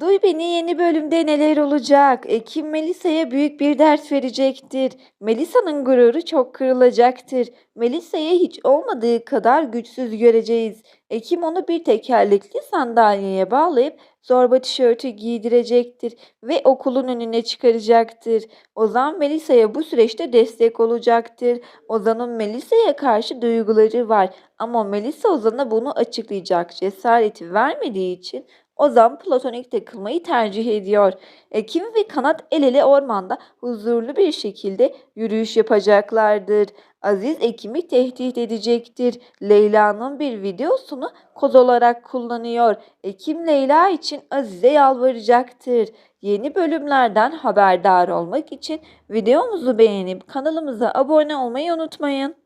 Duy beni yeni bölümde neler olacak? Ekim Melisa'ya büyük bir ders verecektir. Melisa'nın gururu çok kırılacaktır. Melisa'yı hiç olmadığı kadar güçsüz göreceğiz. Ekim onu bir tekerlekli sandalyeye bağlayıp zorba tişörtü giydirecektir ve okulun önüne çıkaracaktır. Ozan Melisa'ya bu süreçte destek olacaktır. Ozan'ın Melisa'ya karşı duyguları var ama Melisa Ozan'a bunu açıklayacak cesareti vermediği için Ozan platonik takılmayı tercih ediyor. Ekim ve Kanat el ele ormanda huzurlu bir şekilde yürüyüş yapacaklardır. Aziz Ekim'i tehdit edecektir. Leyla'nın bir videosunu koz olarak kullanıyor. Ekim Leyla için Aziz'e yalvaracaktır. Yeni bölümlerden haberdar olmak için videomuzu beğenip kanalımıza abone olmayı unutmayın.